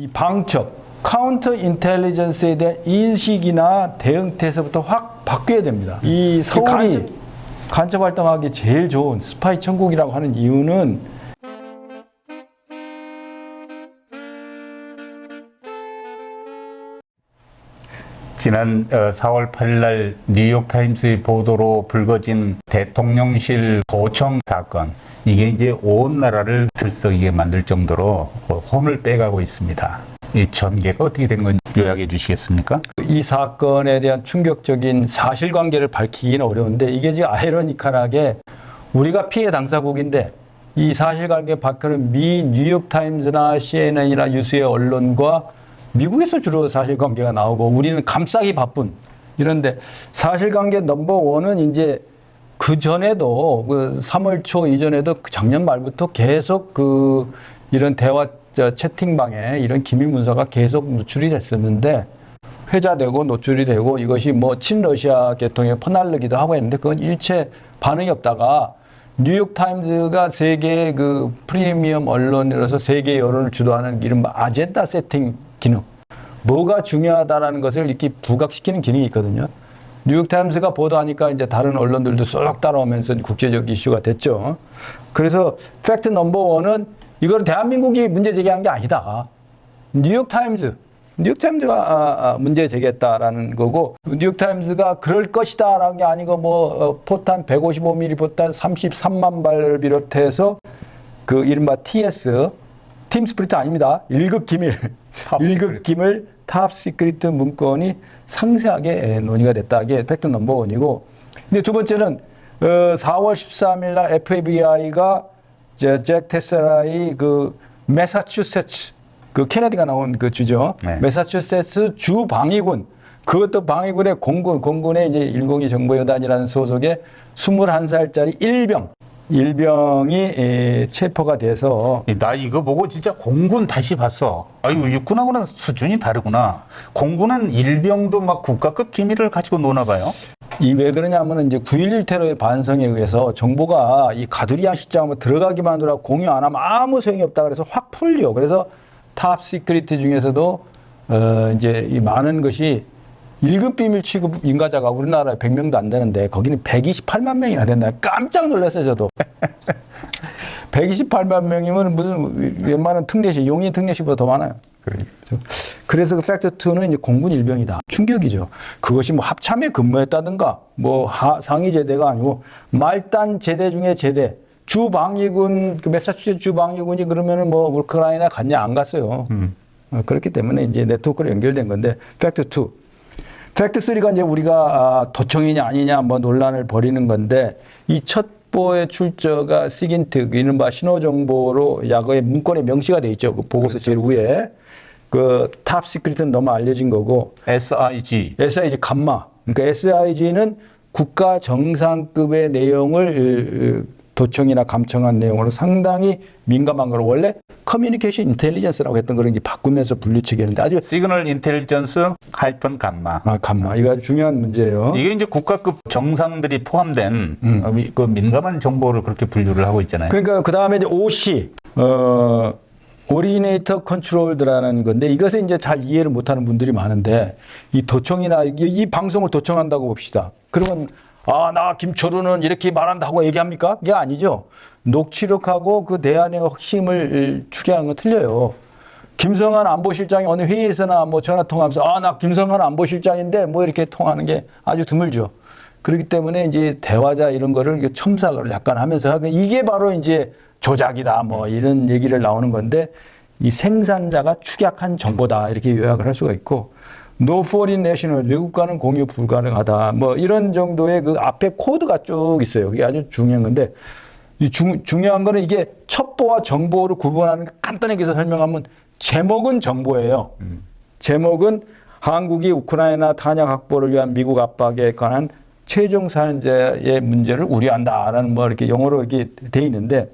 이 방첩, 카운터 인텔리전스에 대한 인식이나 대응 태세부터 확 바뀌어야 됩니다. 이 서울이 간첩, 간첩 활동하기 제일 좋은 스파이 천국이라고 하는 이유는 지난 4월 8일 뉴욕타임스의 보도로 불거진 대통령실 도청 사건. 이게 이제 온 나라를 들썩이게 만들 정도로 홈을 빼가고 있습니다. 이 전개가 어떻게 된 건지 요약해 주시겠습니까? 이 사건에 대한 충격적인 사실관계를 밝히기는 어려운데 이게 지금 아이러니컬하게 우리가 피해 당사국인데 이 사실관계 밝혀는 미 뉴욕타임스나 CNN이나 유수의 언론과 미국에서 주로 사실관계가 나오고 우리는 감싸기 바쁜 이런데 사실관계 넘버 원은 이제 그 전에도 그 3월 초 이전에도 그 작년 말부터 계속 그 이런 대화 채팅방에 이런 기밀 문서가 계속 노출이 됐었는데 회자되고 노출이 되고 이것이 뭐 친러시아 계통에 퍼날르기도 하고 했는데 그건 일체 반응이 없다가 뉴욕 타임즈가 세계 그 프리미엄 언론으로서 세계 여론을 주도하는 이른바 아젠다 세팅 기능. 뭐가 중요하다라는 것을 이렇게 부각시키는 기능이 있거든요. 뉴욕타임스가 보도하니까 이제 다른 언론들도 쏙 따라오면서 국제적 이슈가 됐죠. 그래서 팩트 넘버 원은 이걸 대한민국이 문제 제기한 게 아니다. 뉴욕타임즈, 뉴욕타임즈가 아, 아, 문제 제기했다라는 거고 뉴욕타임스가 그럴 것이다라는 게 아니고 뭐 어, 포탄 155mm 포탄 33만 발을 비롯해서 그 이른바 TS 팀 스프리트 아닙니다. 1급 기밀. 1급 기밀 탑 시크리트 문건이 상세하게 논의가 됐다. 게 팩트 넘버 원이고. 근데 두 번째는 어, 4월 13일 날 FBI가 잭 테스라의 그 매사추세츠 그 케네디가 나온 그 주죠. 네. 매사추세츠 주 방위군 그것도 방위군의 공군 공군의 이제 102 정보여단이라는 소속의 21살짜리 일병 일병이 체포가 돼서 나 이거 보고 진짜 공군 다시 봤어. 아유 육군하고는 수준이 다르구나. 공군은 일병도 막 국가급 기밀을 가지고 노나 봐요. 이 왜 그러냐면은 이제 9.11 테러의 반성에 의해서 정보가 이 가두리안 시장으로 들어가기만 하더라 공유 안 하면 아무 소용이 없다 그래서 확 풀려. 그래서 탑 시크리트 중에서도 어 이제 이 많은 것이 1급 비밀 취급 인가자가 우리나라에 100명도 안 되는데 거기는 128만 명이나 된다. 깜짝 놀랐어요, 저도. 128만 명이면 무슨 웬만한 특례시, 용인 특례시보다 더 많아요. 그래서 그 팩트 2는 이제 공군 일병이다. 충격이죠. 그것이 뭐 합참에 근무했다든가 뭐 하, 상위 제대가 아니고 말단 제대 중에 제대. 주방위군, 그 메사추세츠 주방위군이 그러면은 뭐 우크라이나 갔냐 안 갔어요. 음. 어, 그렇기 때문에 이제 네트워크로 연결된 건데 팩트 2. 팩트 3가 이제 우리가 아, 도청이냐 아니냐 뭐 논란을 벌이는 건데 이 첩보의 출처가 시긴트 이른바 신호 정보로 야거의 문건에 명시가 돼 있죠. 그 보고서 제일 위에. 그 탑 시크릿은 너무 알려진 거고 SIG SIG 감마. 그러니까 SIG는 국가 정상급의 내용을 도청이나 감청한 내용으로 상당히 민감한 걸 원래 커뮤니케이션 인텔리전스라고 했던 그런 게 바꾸면서 분류치겠는데 아주 시그널 인텔리전스 하이픈 감마. 아 감마 이거 아주 중요한 문제예요. 이게 이제 국가급 정상들이 포함된 음. 그 민감한 정보를 그렇게 분류를 하고 있잖아요. 그러니까 그 다음에 이제 OC 어. 오리지네이터 컨트롤드라는 건데 이것을 이제 잘 이해를 못하는 분들이 많은데 이 도청이나 이, 이 방송을 도청한다고 봅시다. 그러면 아, 나 김철우는 이렇게 말한다고 얘기합니까? 그게 아니죠. 녹취록하고 그 대안의 핵심을 추계하는 건 틀려요. 김성한 안보실장이 어느 회의에서나 뭐 전화 통화하면서 아, 나 김성한 안보실장인데 뭐 이렇게 통하는 게 아주 드물죠. 그렇기 때문에 이제 대화자 이런 거를 첨삭을 약간 하면서 하고 이게 바로 이제 조작이다 뭐 이런 얘기를 나오는 건데 이 생산자가 축약한 정보다 이렇게 요약을 할 수가 있고 노 포린 내셔널 외국과는 공유 불가능하다. 뭐 이런 정도의 그 앞에 코드가 쭉 있어요. 그게 아주 중요한 건데 이 중, 중요한 거는 이게 첩보와 정보를 구분하는 간단하게 해서 설명하면 제목은 정보예요. 음. 제목은 한국이 우크라이나 탄약 확보를 위한 미국 압박에 관한 최종 사연자의 문제를 우려한다라는 뭐 이렇게 영어로 이렇게 돼 있는데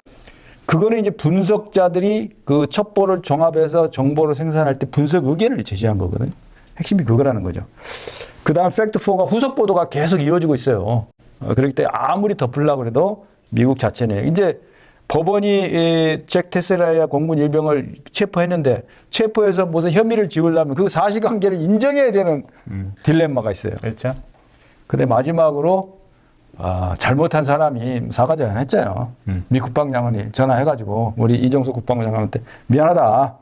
그거는 이제 분석자들이 그 첩보를 종합해서 정보를 생산할 때 분석 의견을 제시한 거거든요. 핵심이 그거라는 거죠. 그 다음 팩트 4가 후속 보도가 계속 이루어지고 있어요. 어, 그렇기 때문에 아무리 덮으려고 해도 미국 자체는 이제 법원이 에, 잭 테슬라의 공군 일병을 체포했는데 체포해서 무슨 혐의를 지우려면 그 사실관계를 인정해야 되는 딜레마가 있어요. 그렇죠. 근데 마지막으로 아, 잘못한 사람이 사과 전했잖아요. 미 국방장관이 전화해가지고 우리 이정수 국방장관한테 미안하다.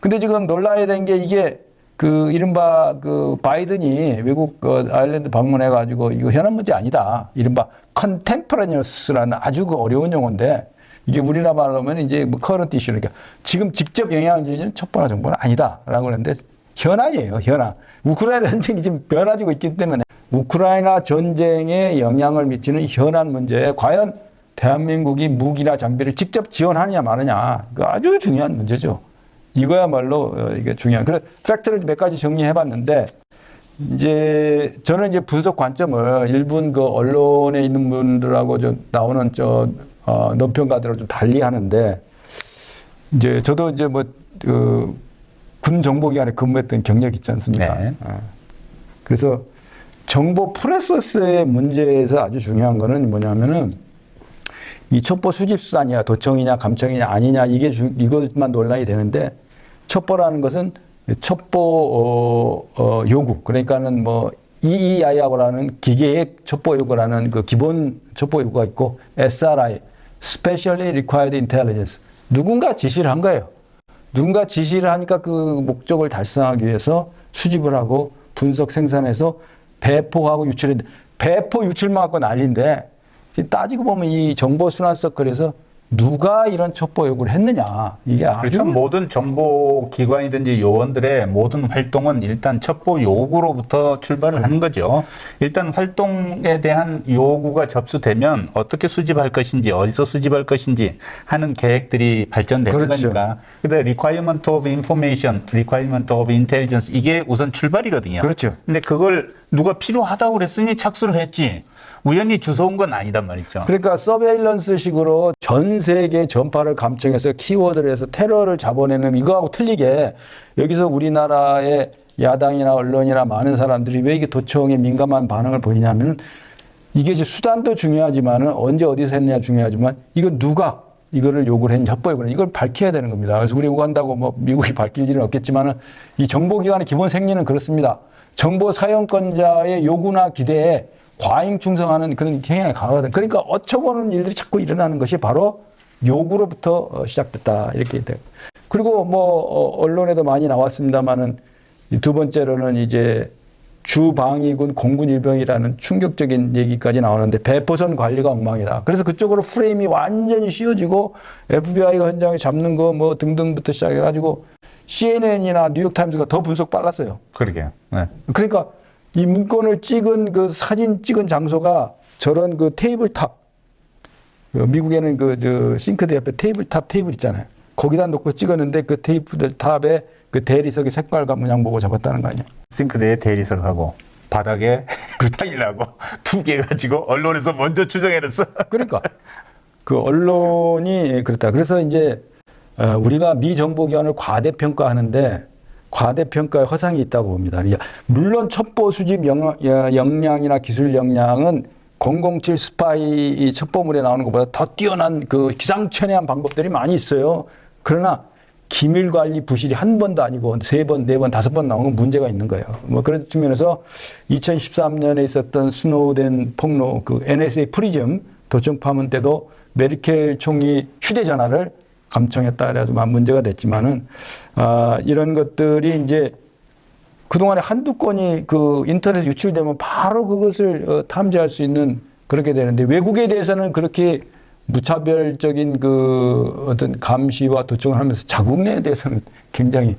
근데 지금 놀라야 되는 게 이게 그 이른바 그 바이든이 외국 그 아일랜드 방문해 가지고 이거 현안 문제 아니다. 이른바 컨템퍼러니어스라는 아주 그 어려운 용어인데 이게 우리나라 말로 하면 이제 뭐 커런트 이슈니까 지금 직접 영향을 주는 첩보나 정보는 아니다라고 그러는데 현안이에요, 현안. 우크라이나 전쟁이 지금 변화지고 있기 때문에 우크라이나 전쟁에 영향을 미치는 현안 문제에 과연 대한민국이 무기나 장비를 직접 지원하느냐 마느냐 그 아주 중요한 문제죠. 이거야말로 어, 이게 중요한. 그래 팩트를 몇 가지 정리해봤는데 이제 저는 이제 분석 관점을 일본 그 언론에 있는 분들하고 좀 나오는 저 어, 논평가들을 좀 달리 하는데 이제 저도 이제 뭐그 군 정보기관에 근무했던 경력이 있지 않습니까? 네. 어. 그래서 정보 프레소스의 문제에서 아주 중요한 거는 뭐냐면은 이 첩보 수집 수단이야 도청이냐 감청이냐 아니냐 이게 주, 이것만 논란이 되는데 첩보라는 것은 첩보 어, 어, 요구 그러니까는 뭐 EEI하고라는 기계의 첩보 요구라는 그 기본 첩보 요구가 있고 SRI Specially Required Intelligence 누군가 지시를 한 거예요. 누군가 지시를 하니까 그 목적을 달성하기 위해서 수집을 하고 분석 생산해서 배포하고 유출했는데 배포 유출만 갖고 난리인데 따지고 보면 이 정보 순환 서클에서 누가 이런 첩보 요구를 했느냐 이게 아주 그렇죠. 모든 정보 기관이든지 요원들의 모든 활동은 일단 첩보 요구로부터 출발을 하는 거죠. 일단 활동에 대한 요구가 접수되면 어떻게 수집할 것인지 어디서 수집할 것인지 하는 계획들이 발전되는 그렇죠. 거니까. 근데 requirement of information, requirement of intelligence 이게 우선 출발이거든요. 그렇죠. 근데 그걸 누가 필요하다고 그랬으니 착수를 했지. 우연히 주워온 건 아니다 말이죠. 그러니까 서베일런스식으로 전 세계 전파를 감청해서 키워드를 해서 테러를 잡아내는 이거하고 틀리게 여기서 우리나라의 야당이나 언론이나 많은 사람들이 왜 이게 도청에 민감한 반응을 보이냐면 이게 이제 수단도 중요하지만은 언제 어디서 했느냐 중요하지만 이거 누가 이거를 요구를 했냐 협박을 이걸 밝혀야 되는 겁니다. 그래서 우리 요구한다고 뭐 미국이 밝힐 일은 없겠지만은 이 정보기관의 기본 생리는 그렇습니다. 정보 사용권자의 요구나 기대에 과잉 충성하는 그런 경향이 강하거든. 그러니까 어처구니없는 일들이 자꾸 일어나는 것이 바로 요구로부터 어, 시작됐다 이렇게 돼. 그리고 뭐 어, 언론에도 많이 나왔습니다만은 이두 번째로는 이제 주방위군 공군 일병이라는 충격적인 얘기까지 나오는데 배포선 관리가 엉망이다. 그래서 그쪽으로 프레임이 완전히 씌워지고 FBI가 현장에 잡는 거 뭐 등등부터 시작해가지고 CNN이나 뉴욕타임즈가 더 분석 빨랐어요. 그러게요. 네. 그러니까 이 문건을 찍은 그 사진 찍은 장소가 저런 그 테이블탑 그 미국에는 그 저 싱크대 옆에 테이블탑 테이블 있잖아요. 거기다 놓고 찍었는데 그 테이블탑에 그 대리석의 색깔과 문양 보고 잡았다는 거 아니에요. 싱크대에 대리석하고 바닥에 그 타일하고 두 개 가지고 언론에서 먼저 추정해냈어. 그러니까 그 언론이 그렇다. 그래서 이제 어, 우리가 미 정보기관을 과대평가하는데 과대평가의 허상이 있다고 봅니다. 야, 물론 첩보 수집 영, 야, 역량 이나 기술 역량은 007 스파이 이 첩보물에 나오는 것보다 더 뛰어난 그 기상천외한 방법들이 많이 있어요. 그러나 기밀 관리 부실이 한 번도 아니고 세 번, 네 번, 다섯 번 나온 건 문제가 있는 거예요. 뭐 그런 측면에서 2013년에 있었던 스노우덴 폭로 그 NSA 프리즘 도청 파문 때도 메르켈 총리 휴대전화를 감청했다 그래서 막 문제가 됐지만은 아, 이런 것들이 이제 그동안에 한두 건이 그 인터넷에 유출되면 바로 그것을 어, 탐지할 수 있는 그렇게 되는데 외국에 대해서는 그렇게 무차별적인 그 어떤 감시와 도청을 하면서 자국 내에 대해서는 굉장히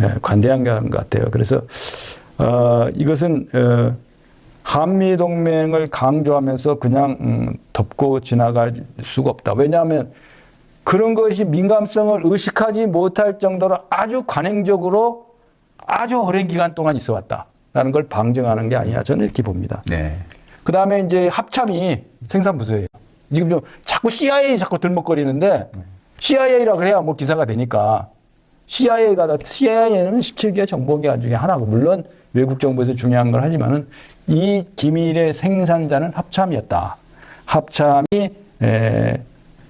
예, 관대한 것 같아요. 그래서 어, 이것은 어, 한미 동맹을 강조하면서 그냥 음, 덮고 지나갈 수가 없다. 왜냐하면 그런 것이 민감성을 의식하지 못할 정도로 아주 관행적으로 아주 오랜 기간 동안 있어 왔다라는 걸 방증하는 게 아니야. 저는 이렇게 봅니다. 네. 그 다음에 이제 합참이 생산부서예요. 지금 좀 자꾸 CIA 자꾸 들먹거리는데 CIA라 그래야 뭐 기사가 되니까 CIA가 CIA는 17개 정보기관 중에 하나고 물론 외국 정부에서 중요한 걸 하지만은 이 기밀의 생산자는 합참이었다. 합참이 에,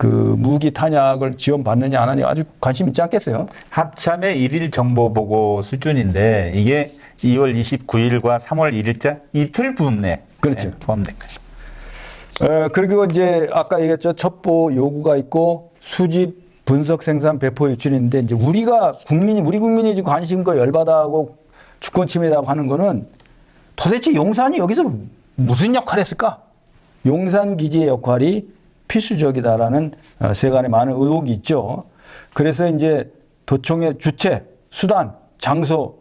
그 무기 탄약을 지원받느냐 안 하느냐 아주 관심 있지 않겠어요? 합참의 일일 정보 보고 수준인데 이게 2월 29일과 3월 1일자 이틀 분내 그렇죠. 포함된 거예요. 에, 그리고 이제 아까 얘기했죠 첩보 요구가 있고 수집 분석 생산 배포 유출인데 이제 우리가 국민이 우리 국민이 지금 관심과 열받아하고 주권 침해라고 하는 거는 도대체 용산이 여기서 무슨 역할을 했을까? 용산 기지의 역할이 필수적이다라는 어, 세간에 많은 의혹이 있죠. 그래서 이제 도청의 주체, 수단, 장소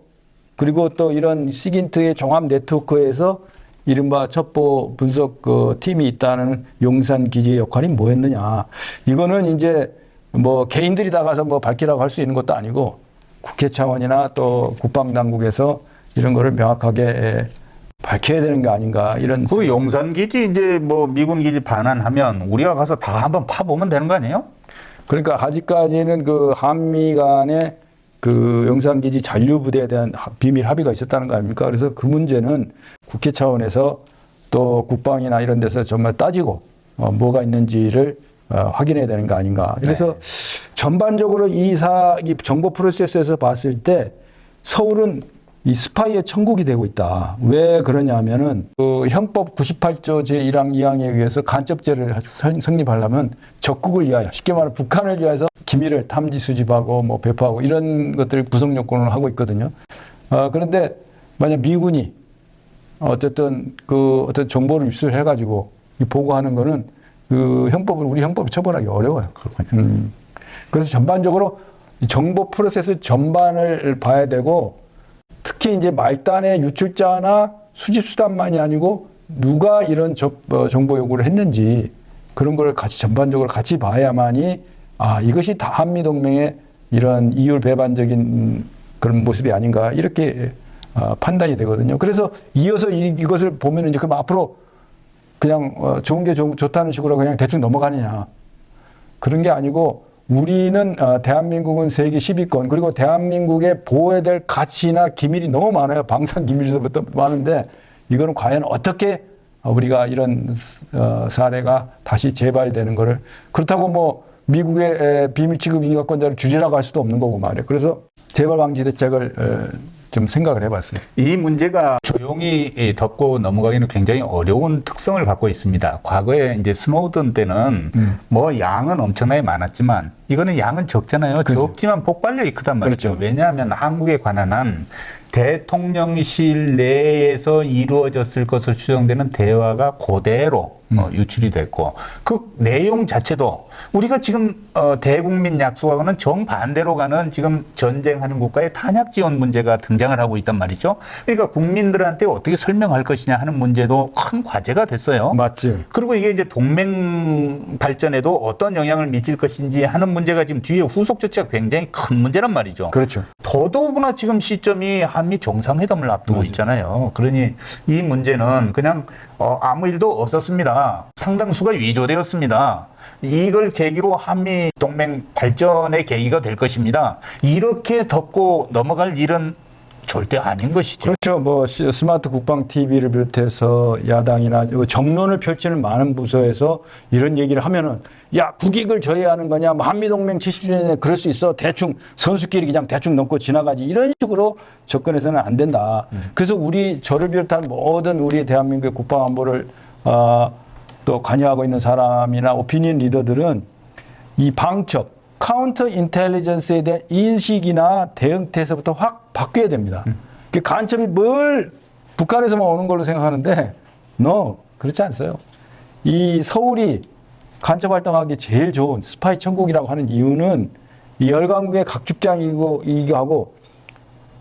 그리고 또 이런 시긴트의 종합 네트워크에서 이른바 첩보 분석 그 팀이 있다는 용산 기지의 역할이 뭐였느냐. 이거는 이제 뭐 개인들이 나가서 뭐 밝히라고 할 수 있는 것도 아니고 국회 차원이나 또 국방 당국에서 이런 거를 명확하게 에, 밝혀야 되는 게 아닌가 이런 그 용산 기지 이제 뭐 미군 기지 반환하면 우리가 가서 다 한번 파보면 되는 거 아니에요? 그러니까 아직까지는 그 한미 간의 그 용산 기지 잔류 부대에 대한 하- 비밀 합의가 있었다는 거 아닙니까? 그래서 그 문제는 국회 차원에서 또 국방이나 이런 데서 정말 따지고 어, 뭐가 있는지를 어, 확인해야 되는 거 아닌가. 그래서 전반적으로 이 사, 이 정보 프로세스에서 봤을 때 서울은 이 스파이의 천국이 되고 있다. 왜 그러냐면은 그 형법 98조 제1항 2항에 의해서 간첩죄를 선- 성립하려면 적국을 위하여 쉽게 말하면 북한을 위해서 기밀을 탐지 수집하고 뭐 배포하고 이런 것들을 구성 요건을 하고 있거든요. 아, 그런데 만약 미군이 어쨌든 그 어떤 정보를 입수해 가지고 보고하는 거는 그 형법을 우리 형법이 처벌하기 어려워요. 음. 그래서 전반적으로 이 정보 프로세스 전반을 봐야 되고 특히 이제 말단의 유출자나 수집 수단만이 아니고 누가 이런 저- 어, 정보 요구를 했는지 그런 걸 같이 전반적으로 같이 봐야만이 아 이것이 다 한미 동맹의 이런 이율 배반적인 음, 그런 모습이 아닌가 이렇게 어, 판단이 되거든요. 그래서 이어서 이, 이것을 보면 이제 그럼 앞으로 그냥 어, 좋은 게 좋, 좋다는 식으로 그냥 대충 넘어가느냐 그런 게 아니고 우리는 어, 대한민국은 세계 10위권 그리고 대한민국의 보호해야 될 가치나 기밀이 너무 많아요. 방산 기밀서부터 많은데 이거는 과연 어떻게 어, 우리가 이런 어, 사례가 다시 재발되는 거를 그렇다고 뭐 미국의 에, 비밀 취급 인가권자를 줄이라고 할 수도 없는 거고 말이에요. 그래서 재발 방지 대책을 에, 좀 생각을 해봤어요. 이 문제가 조용히 이, 덮고 넘어가기는 굉장히 어려운 특성을 갖고 있습니다. 과거에 이제 스노우든 때는 뭐 양은 엄청나게 많았지만 이거는 양은 적잖아요. 그렇죠. 적지만 폭발력이 크단 말이죠. 그렇죠. 왜냐하면 한국에 관한 한 대통령실 내에서 이루어졌을 것으로 추정되는 대화가 그대로 어, 유출이 됐고 그 내용 자체도 우리가 지금 어, 대국민 약속하고는 정반대로 가는 지금 전쟁하는 국가의 탄약 지원 문제가 등장을 하고 있단 말이죠. 그러니까 국민들한테 어떻게 설명할 것이냐 하는 문제도 큰 과제가 됐어요. 맞지. 그리고 이게 이제 동맹 발전에도 어떤 영향을 미칠 것인지 하는 문제 가 지금 뒤에 후속 조치가 굉장히 큰 문제란 말이죠. 그렇죠. 더더구나 지금 시점이 한미 정상회담을 앞두고 있잖아요. 그러니 이 문제는 그냥 어, 아무 일도 없었습니다. 상당수가 위조되었습니다. 이걸 계기로 한미 동맹 발전의 계기가 될 것입니다. 이렇게 덮고 넘어갈 일은 절대 아닌 것이죠. 그렇죠. 뭐 시- 스마트 국방 TV를 비롯해서 야당이나 요 정론을 펼치는 많은 부서에서 이런 얘기를 하면은 야 국익을 저해하는 거냐, 뭐 한미동맹 70주년에 그럴 수 있어 대충 선수끼리 그냥 대충 넘고 지나가지 이런 식으로 접근해서는 안 된다. 그래서 우리 저를 비롯한 모든 우리 대한민국의 국방 안보를 어, 또 관여하고 있는 사람이나 오피니언 리더들은 이 방첩, 카운터 인텔리전스에 대한 인식이나 대응태에서부터 확 바뀌어야 됩니다. 그 간첩이 뭘 북한에서만 오는 걸로 생각하는데, no, 그렇지 않어요. 이 서울이 간첩 활동하기 제일 좋은 스파이 천국이라고 하는 이유는 이 열강국의 각축장이고 이거 하고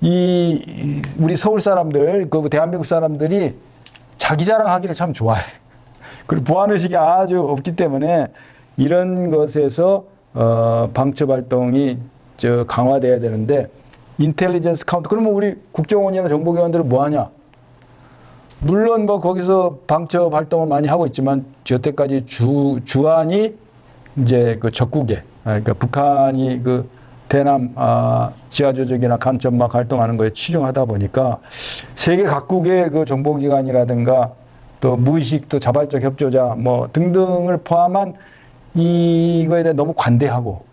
이이 우리 서울 사람들, 그 대한민국 사람들이 자기 자랑하기를 참 좋아해. 그리고 보안 의식이 아주 없기 때문에 이런 것에서 어, 방첩 활동이 저 강화돼야 되는데 인텔리전스 카운트 그러면 우리 국정원이나 정보기관들은 뭐 하냐? 물론 뭐 거기서 방첩 활동을 많이 하고 있지만 여태까지 주 주안이 이제 그 적국에 아, 그러니까 북한이 그 대남 아, 지하 조적이나 간첩막 활동하는 거에 치중하다 보니까 세계 각국의 그 정보기관이라든가 또 무의식 또 자발적 협조자 뭐 등등을 포함한 이거에 대해 너무 관대하고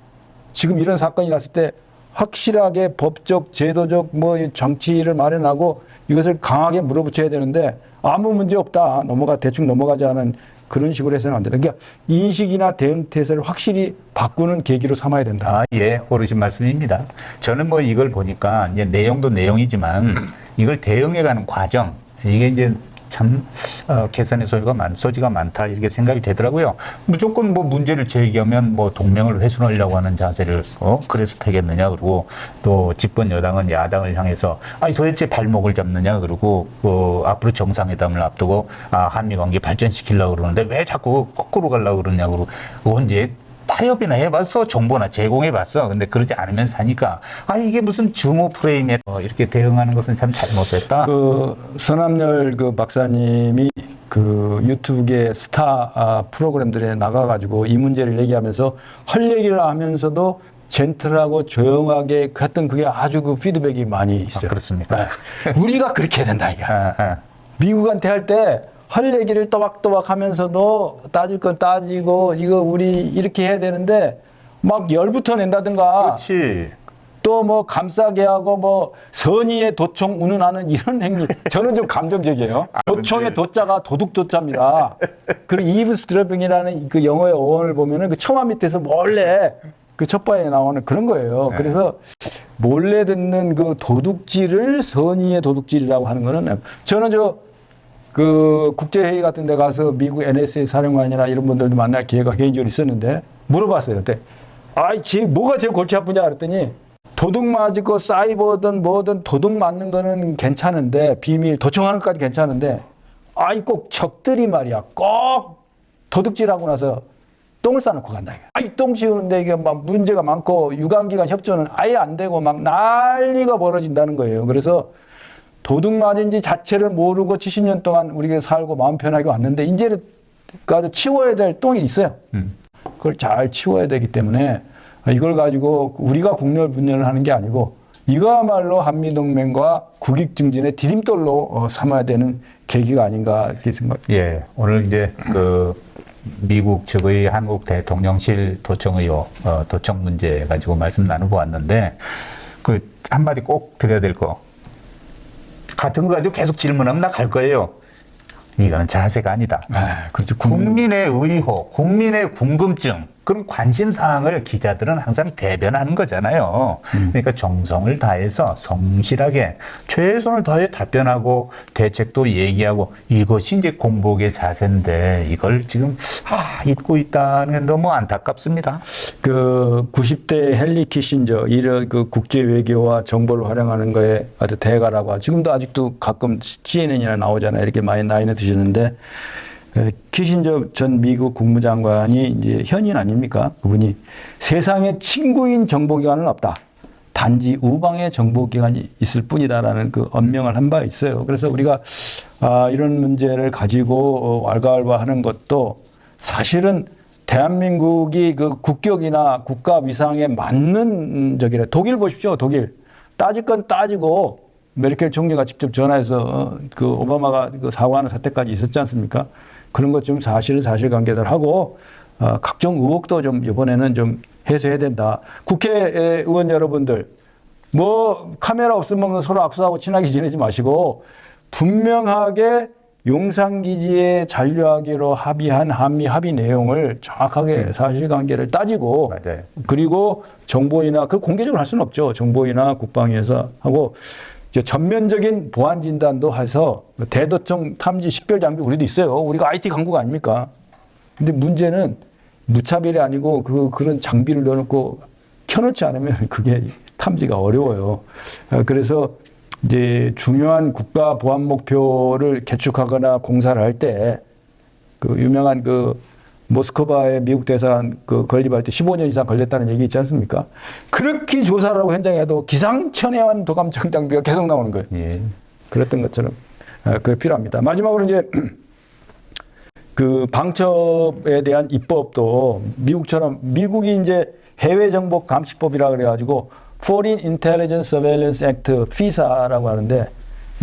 지금 이런 사건이 났을 때 확실하게 법적, 제도적 뭐 정치를 마련하고 이것을 강하게 물어붙여야 되는데 아무 문제 없다 넘어가 대충 넘어가지 않은 그런 식으로 해서는 안 된다. 그러니까 인식이나 대응 태세를 확실히 바꾸는 계기로 삼아야 된다. 아, 예, 옳으신 말씀입니다. 저는 뭐 이걸 보니까 이제 내용도 내용이지만 이걸 대응해가는 과정 이게 이제 참 어, 개선의 소지가 많, 소지가 많다 이렇게 생각이 되더라고요. 무조건 뭐 문제를 제기하면 뭐 동맹을 훼손하려고 하는 자세를 어 그래서 되겠느냐 그러고 또 집권 여당은 야당을 향해서 아니 도대체 발목을 잡느냐 그러고 어, 앞으로 정상회담을 앞두고 아, 한미 관계 발전시키려고 그러는데 왜 자꾸 거꾸로 가려고 그러냐고 그러고 언제 타협이나 해봤어 정보나 제공해봤어 근데 그러지 않으면 사니까 아 이게 무슨 주모 프레임에 어, 이렇게 대응하는 것은 참 잘못됐다 그 서남열 그 박사님이 그 유튜브계 스타 아, 프로그램들에 나가가지고 이 문제를 얘기하면서 할 얘기를 하면서도 젠틀하고 조용하게 했던 그게 아주 그 피드백이 많이 있어요. 아, 그렇습니까? 네. 우리가 그렇게 해야 된다 이게. 아, 아. 미국한테 할 때 할 얘기를 또박또박 하면서도 따질 건 따지고 이거 우리 이렇게 해야 되는데 막 열부터 낸다든가 그렇지 또 뭐 감싸게 하고 뭐 선의의 도청 운운하는 이런 행위 저는 좀 감정적이에요. 도청의 근데- 도자가 도둑 도자입니다. 그리고 이브스드러빙이라는 그 영어의 어원을 보면은 그 처마 밑에서 몰래 그 첫바에 나오는 그런 거예요. 그래서 몰래 듣는 그 도둑질을 선의의 도둑질이라고 하는 거는 저는 저 그 국제회의 같은 데 가서 미국 NSA 사령관이나 이런 분들도 만날 기회가 개인적으로 있었는데 물어봤어요. 그때. 아이, 지 뭐가 제일 골치 아프냐 그랬더니 도둑 맞고 사이버든 뭐든 도둑 맞는 거는 괜찮은데 비밀 도청하는 것까지 괜찮은데 아이 꼭 적들이 말이야 꼭 도둑질하고 나서 똥을 싸놓고 간다. 아이 똥 치우는데 이게 막 문제가 많고 유관기관 협조는 아예 안 되고 막 난리가 벌어진다는 거예요. 그래서 도둑 맞은지 자체를 모르고 70년 동안 우리가 살고 마음 편하게 왔는데 이제는 까지 치워야 될 똥이 있어요. 음. 그걸 잘 치워야 되기 때문에 이걸 가지고 우리가 국렬 분열을 하는 게 아니고 이거야말로 한미동맹과 국익 증진의 디딤돌로 어, 삼아야 되는 계기가 아닌가 이렇게 생각. 예 오늘 이제 그 미국 측의 한국 대통령실 도청 의혹 어, 도청 문제 가지고 말씀 나누고 왔는데 그 한마디 꼭 드려야 될 거 같은 거 가지고 계속 질문하면 나 갈 거예요. 이거는 자세가 아니다. 아, 그렇죠. 국민의 의혹, 국민의 궁금증, 그런 관심 사항을 기자들은 항상 대변하는 거잖아요. 그러니까 정성을 다해서 성실하게 최선을 다해 답변하고 대책도 얘기하고 이것이 이제 공복의 자세인데 이걸 지금 아, 잊고 있다는 게 너무 안타깝습니다. 그 90대 헨리 키신저 이런 그 국제 외교와 정보를 활용하는 거에 아주 대가라고. 지금도 아직도 가끔 CNN이나 나오잖아요. 이렇게 많이 나이는 드시는데 에, 키신저 전 미국 국무장관이 이제 현인 아닙니까? 그분이 세상에 친구인 정보기관은 없다. 단지 우방의 정보기관이 있을 뿐이다라는 그 언명을 한 바 있어요. 그래서 우리가 아, 이런 문제를 가지고 어, 왈가왈부 하는 것도 사실은 대한민국이 그 국격이나 국가 위상에 맞는 적이래. 독일 보십시오. 독일 따질 건 따지고 메르켈 총리가 직접 전화해서 어, 그 오바마가 그 사과하는 사태까지 있었지 않습니까? 그런 것 좀 사실은 사실관계들 하고 어, 각종 의혹도 좀 이번에는 좀 해소해야 된다. 국회의원 여러분들 뭐 카메라 없으면 서로 악수하고 친하게 지내지 마시고 분명하게 용산기지에 잔류하기로 합의한 한미 합의 내용을 정확하게 사실관계를 따지고 맞아요. 그리고 정보이나 그 공개적으로 할 수는 없죠. 정보이나 국방위에서 하고 이제 전면적인 보안 진단도 해서 대도청 탐지 식별 장비 우리도 있어요. 우리가 IT 강국 아닙니까? 근데 문제는 무차별이 아니고 그 그런 장비를 넣어놓고 켜놓지 않으면 그게 탐지가 어려워요. 어, 그래서 이제 중요한 국가 보안 목표를 개축하거나 공사를 할 때 그 유명한 그 모스크바의 미국 대사관 그 건립할 때 15년 이상 걸렸다는 얘기 있지 않습니까? 그렇게 조사를 하고 현장에 도 기상천외한 도감청 장비가 계속 나오는 거예요. 예. 그랬던 것처럼 어, 그게 필요합니다. 마지막으로 이제 그 방첩에 대한 입법도 미국처럼 미국이 이제 해외 정보 감시법이라 그래가지고 Foreign Intelligence Surveillance Act FISA라고 하는데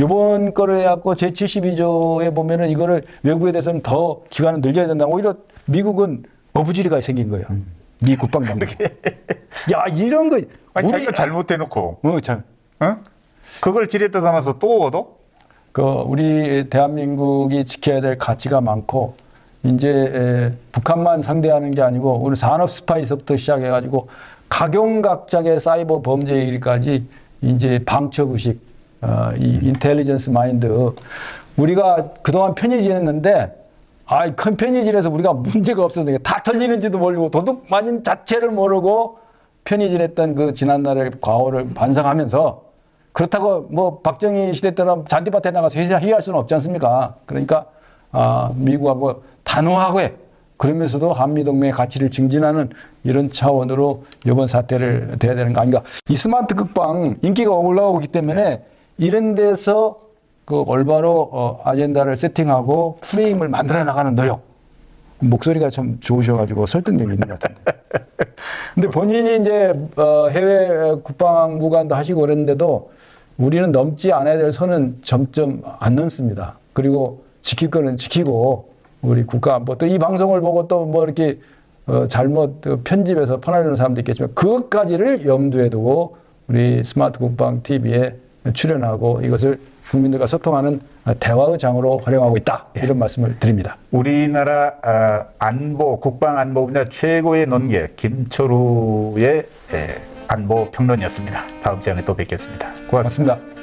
요번 거를 해갖고 제72조에 보면은 이거를 외국에 대해서는 더 기간을 늘려야 된다. 오히려 미국은 어부지리가 생긴 거예요. 미 국방당국. 야 이런 거 아니, 우리 자기가 잘못해놓고 어, 참. 어? 그걸 지렛대 삼아서 또 얻어? 그 우리 대한민국이 지켜야 될 가치가 많고 이제 에, 북한만 상대하는 게 아니고 우리 산업 스파이서부터 시작해가지고 각용각장의 사이버 범죄 일까지 이제 방첩 의식, 어, 이 인텔리전스 마인드 우리가 그동안 편히 지냈는데 아이 큰 지내서 우리가 문제가 없었는데 다 털리는지도 모르고 도둑 맞은 자체를 모르고 지냈던 그 지난날의 과오를 반성하면서 그렇다고 뭐 박정희 시대 때처럼 잔디밭에 나가서 회의할 수는 없지 않습니까? 그러니까 아, 미국하고 단호하게 그러면서도 한미 동맹의 가치를 증진하는 이런 차원으로 이번 사태를 대해야 되는 거 아닌가? 이 스마트 극방 인기가 올라오기 때문에 이런 데서 그 올바로 어, 아젠다를 세팅하고 프레임을 만들어 나가는 노력. 목소리가 참 좋으셔가지고 설득력이 있는 것 같은데. 근데 본인이 이제 어, 해외 국방부관도 하시고 그랬는데도 우리는 넘지 않아야 될 선은 점점 안 넘습니다. 그리고 지킬 거는 지키고 우리 국가안보 또 이 방송을 보고 또 뭐 이렇게 어, 잘못 그 편집해서 퍼나르는 사람도 있겠지만 그것까지를 염두에 두고 우리 스마트 국방 TV에 출연하고 이것을 국민들과 소통하는 대화의 장으로 활용하고 있다 이런 말씀을 드립니다. 우리나라 아, 안보 국방 안보 분야 최고의 논계 김철우의 에, 안보 평론이었습니다. 다음 시간에 또 뵙겠습니다. 고맙습니다. 고맙습니다.